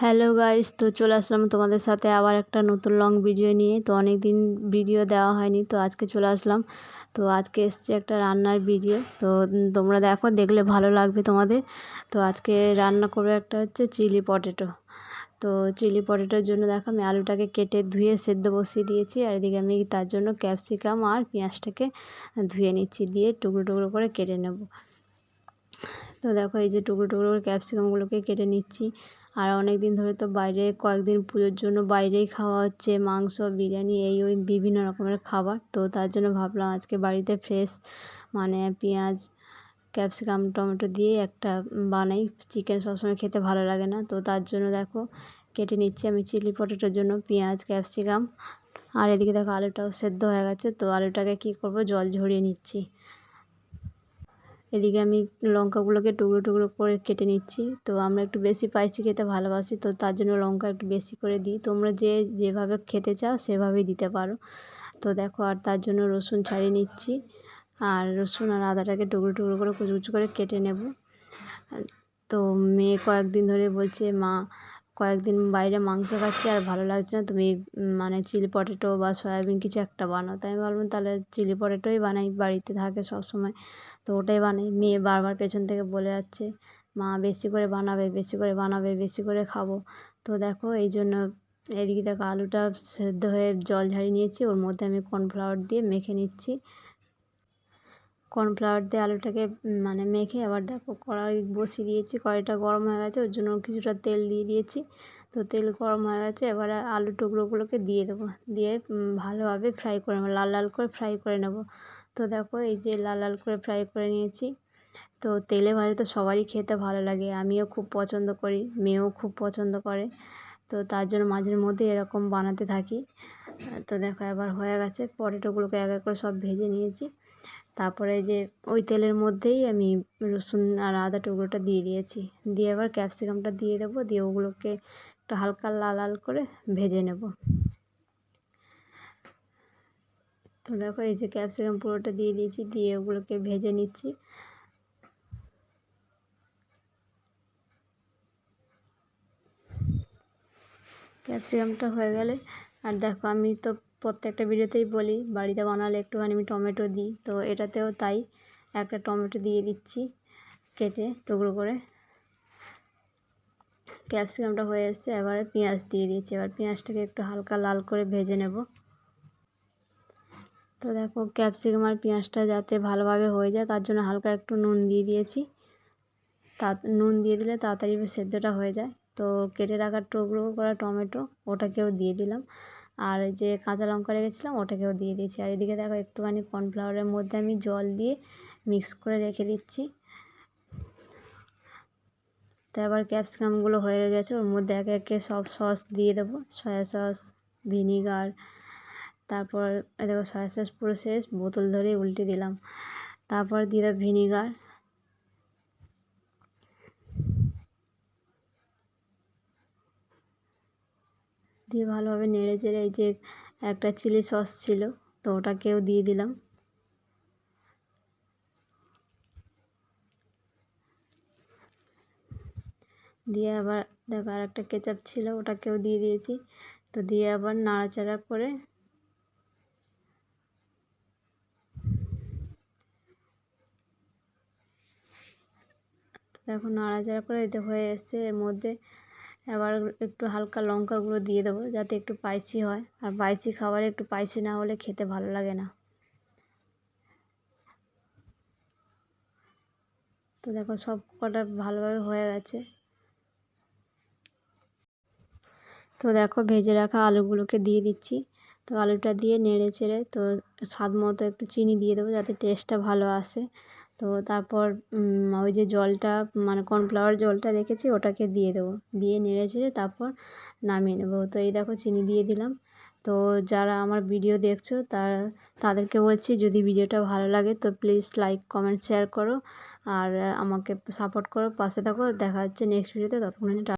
Hello guys তো চলে আসলাম তোমাদের সাথে আবার একটা নতুন লং ভিডিও নিয়ে। তো অনেক দিন ভিডিও দেওয়া হয়নি, তো আজকে চলে আসলাম। তো আজকে এসছে একটা রান্নার ভিডিও তো তোমরা দেখো, দেখলে ভালো লাগবে তোমাদের। তো আজকে রান্না করবে একটা হচ্ছে চিলি পটেটো তো চিলি পটেটোর জন্য দেখো, আমি আলুটাকে কেটে ধুয়ে সেদ্ধ বসিয়ে দিয়েছি। আর এদিকে আমি তার জন্য ক্যাপসিকাম আর পেঁয়াজটাকে ধুয়ে নিচ্ছি, দিয়ে টুকরো টুকরো করে কেটে নেব। তো দেখো, এই যে টুকরো টুকরো করে ক্যাপসিকামগুলোকে কেটে নিচ্ছি। আর অনেক দিন ধরে তো বাইরে কয়েকদিন পুজোর জন্য বাইরেই খাওয়া হচ্ছে, মাংস, বিরিয়ানি, এই ওই বিভিন্ন রকমের খাবার। তো তার জন্য ভাবলাম আজকে বাড়িতে ফ্রেশ মানে পেঁয়াজ ক্যাপসিকাম টমেটো দিয়ে একটা বানাই। চিকেন সবসময় খেতে ভালো লাগে না। তো তার জন্য দেখো, কেটে নিচ্ছি আমি চিলি পটেটোর জন্য পেঁয়াজ ক্যাপসিকাম আর এদিকে দেখো আলুটাও সেদ্ধ হয়ে গেছে। তো আলুটাকে কী করব? জল ঝরিয়ে নিচ্ছি। এদিকে আমি লঙ্কাগুলোকে টুকরো টুকরো করে কেটে নিচ্ছি। তো আমরা একটু বেশি স্পাইসি খেতে ভালোবাসি, তো তার জন্য লঙ্কা একটু বেশি করে দিই। তোমরা যে যেভাবে খেতে চাও সেভাবেই দিতে পারো। তো দেখো, আর তার জন্য রসুন ছাড়িয়ে নিচ্ছি। আর রসুন আর আদাটাকে টুকরো টুকরো করে কুচু কুচু করে কেটে নেব। তো মেয়ে কয়েকদিন ধরে বলছে, মা কয়েকদিন বাইরে মাংস খাচ্ছি আর ভালো লাগছে না। তুমি মানে চিলি পটেটো বা সয়াবিন কিছু একটা বানাও। তাই আমি ভাবলাম তাহলে চিলি পটেটোই বানাই, বাড়িতে থাকে সব সময় তো ওটাই বানাই। মেয়ে বারবার পেছন থেকে বলে যাচ্ছে, মা, বেশি করে বানাবে, বেশি করে বানাবে, বেশি করে খাব। তো দেখো, এই জন্য এদিকে দেখো আলুটা সেদ্ধ হয়ে জল ঝাড়িয়ে নিয়েছি। ওর মধ্যে আমি কর্নফ্লাওয়ার দিয়ে মেখে নিচ্ছি। কর্নফ্লাওয়ার দিয়ে আলুটাকে মানে মেখে আবার দেখো কড়াই বসিয়ে দিয়েছি। কড়াইটা গরম হয়ে গেছে, ওর জন্য কিছুটা তেল দিয়ে দিয়েছি। তো তেল গরম হয়ে গেছে, এবার আলু টুকরোগুলোকে দিয়ে দেবো। দিয়ে ভালোভাবে ফ্রাই করে নেব, লাল লাল করে ফ্রাই করে নেব। তো দেখো এই যে লাল লাল করে ফ্রাই করে নিয়েছি। তো তেলে ভাজা তো সবারই খেতে ভালো লাগে, আমিও খুব পছন্দ করি, মেয়েও খুব পছন্দ করে। তো তার জন্য মাঝের মধ্যে এরকম বানাতে থাকি। তো দেখো এবার হয়ে গেছে পটেটোগুলোকে এক এক করে সব ভেজে নিয়েছি। তারপরে যে ওই তেলের মধ্যেই আমি রসুন আর আদা টুকরোটা দিয়ে দিয়েছি। দিয়ে এবার ক্যাপসিকামটা দিয়ে দেবো, দিয়ে ওগুলোকে একটু হালকা লাল লাল করে ভেজে নেব। তো দেখো এই যে ক্যাপসিকাম পুরোটা দিয়ে দিয়েছি, দিয়ে ওগুলোকে ভেজে নিচ্ছি। ক্যাপসিকামটা হয়ে গেলে, আর দেখো আমি তো প্রত্যেকটা ভিডিওতেই বলি, বাড়িতে বানালে একটুখানি আমি টমেটো দিই। তো এটাতেও তাই একটা টমেটো দিয়ে দিচ্ছি কেটে টুকরো করে। ক্যাপসিকামটা হয়ে এসছে, এবারে পেঁয়াজ দিয়ে দিয়েছি। এবার পেঁয়াজটাকে একটু হালকা লাল করে ভেজে নেব। তো দেখো, ক্যাপসিকাম আর পেঁয়াজটা যাতে ভালোভাবে হয়ে যায়, তার জন্য হালকা একটু নুন দিয়ে দিয়েছি। তা, নুন দিয়ে দিলে তাড়াতাড়ি সেদ্ধটা হয়ে যায়। তো কেটে রাখার টুকরো করা টমেটো, ওটাকেও দিয়ে দিলাম। আর যে কাঁচা লঙ্কা রেখেছিলাম, ওটাকেও দিয়ে দিয়েছি। আর এদিকে দেখো একটুখানি কর্নফ্লাওয়ারের মধ্যে আমি জল দিয়ে মিক্স করে রেখে দিচ্ছি। তো এবার ক্যাপসিকামগুলো হয়ে গেছে, ওর মধ্যে একে একে সব সস দিয়ে দেবো। সয়া সস ভিনিগার তারপর দেখো সয়া সস পুরো শেষ, বোতল ধরে উল্টে দিলাম। তারপর দিয়ে দেবো ভিনিগার দিয়ে ভালোভাবে নেড়ে চেড়ে এই যে একটা চিলি সস ছিল, তো ওটাকেও দিয়ে দিলাম। দিয়ে আবার দেখো আর একটা কেচাপ ছিল, ওটাকেও দিয়ে দিয়েছি। তো দিয়ে আবার নাড়াচাড়া করে দেখো নাড়াচাড়া করে এতে হয়ে এসছে। এর মধ্যে এবার একটু হালকা লঙ্কা গুঁড়ো দিয়ে দেবো যাতে একটু স্পাইসি হয়। আর স্পাইসি খাবারে একটু স্পাইসি না হলে খেতে ভালো লাগে না। তো দেখো সব কটা ভালোভাবে হয়ে গেছে। তো দেখো ভেজে রাখা আলুগুলোকে দিয়ে দিচ্ছি। তো আলুটা দিয়ে নেড়ে চেড়ে তো স্বাদ মতো একটু চিনি দিয়ে দেবো যাতে টেস্টটা ভালো আসে। তো তারপর ওই যে জলটা মানে কর্নফ্লাওয়ার জলটা রেখেছি, ওটাকে দিয়ে দেবো। দিয়ে নেড়ে চেড়ে তারপর নামিয়ে নেব। তো এই দেখো চিনি দিয়ে দিলাম। তো যারা আমার ভিডিও দেখছ, তারা, তাদেরকে বলছি যদি ভিডিওটা ভালো লাগে, তো প্লিজ লাইক কমেন্ট শেয়ার করো। আর আমাকে সাপোর্ট করো। পাশে থাকো। দেখা হচ্ছে নেক্সট ভিডিওতে ততক্ষণ